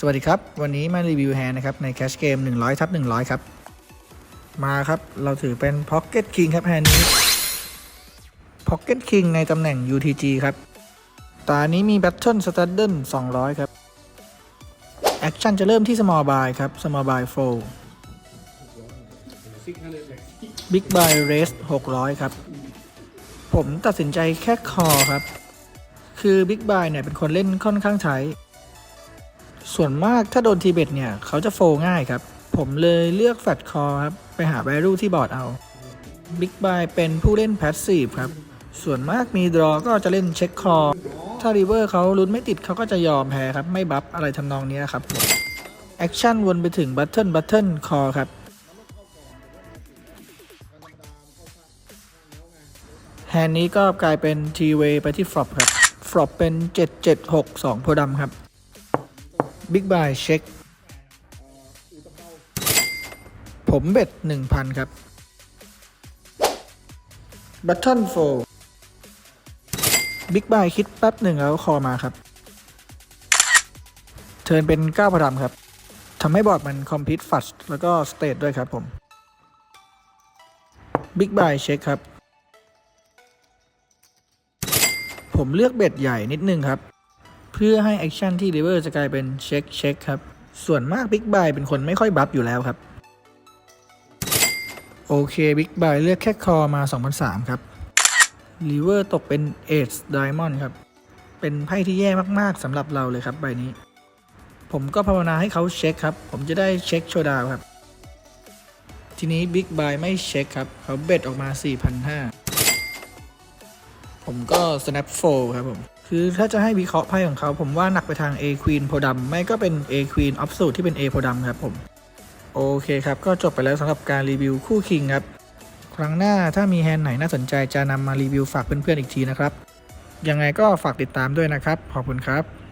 สวัสดีครับ วันนี้มารีวิวแฮน์นะครับ ในแคชเกม100ทับ100 ครับ มาครับ เราถือเป็น Pocket King ครับแฮนด์นี้ Pocket King ในตำแหน่ง UTG ครับ ตานี้มี Battle s t u d d e n 200 ครับ แอคชั่นจะเริ่มที่ Small Buy ครับ Small Buy 4 Big Buy Race 600 ครับ ผมตัดสินใจแค่คอครับ คือ Big Buy เนี่ยเป็นคนเล่นค่อนข้างใช้ ส่วนมากถ้าโดนทีเบตเนี่ย เขาจะโฟง่ายครับ ผมเลยเลือกแฟตคอครับ ไปหา v ว l u ที่บอร์ดเอา Big Buy เป็นผู้เล่นแพสซีฟครับ ส่วนมากมีดรอก็จะเล่นเช็คคอ ถ้ารีเวอร์เขาลุ้นไม่ติดเขาก็จะยอมแพ้ครับ ไม่บัฟอะไรทำนองนี้ครับผมแอคชั่นวนไปถึงบัตเทิลบัตเทิลคอครับแฮนนี้ก็กลายเป็น t w a y ไปที่ฟลอปครับฟลอปเป็น 7762โพธิ์ดำครับ Big Buy เช็ค ผมเบ็ด 1,000 ครับ Button f o l Big Buy คิดแป๊บหนึ่งแล้วคอมาครับ เทิร์นเป็น9พระดำครับทำให้บอร์ดมันคอมพิวต์ฟัชแล้วก็สเตทด้วยครับผม Big Buy เช็คครับ ผมเลือกเบ็ดใหญ่นิดนึงครับ เพื่อให้แอคชั่นที่ River จะกลายเป็นเช็คเช็คครับ ส่วนมาก Big Buy เป็นคนไม่ค่อยบัฟอยู่แล้วครับ โอเค Big Buy เลือกแค่คอมา2003ครับ River ตกเป็น Ace Diamond ครับ เป็นไพ่ที่แย่มากๆสำหรับเราเลยครับใบนี้ ผมก็ภาวนาให้เขาเช็คครับ ผมจะได้เช็คโชว์ดาวครับ ทีนี้ Big Buy ไม่เช็คครับ เขาเบ็ดออกมา 4,500 ผมก็ snap fold ครับผม คือถ้าจะให้วิเคราะห์ไพ่ของเขาผมว่าหนักไปทาง A Queen โพดำไม่ก็เป็น A Queen ออฟสูตที่เป็น A โพดำครับผม โอเคครับ ก็จบไปแล้วสำหรับการรีวิวคู่คิงครับ ครั้งหน้าถ้ามีแฮนด์ไหนน่าสนใจจะนำมารีวิวฝากเพื่อนๆอีกทีนะครับ ยังไงก็ฝากติดตามด้วยนะครับ ขอบคุณครับ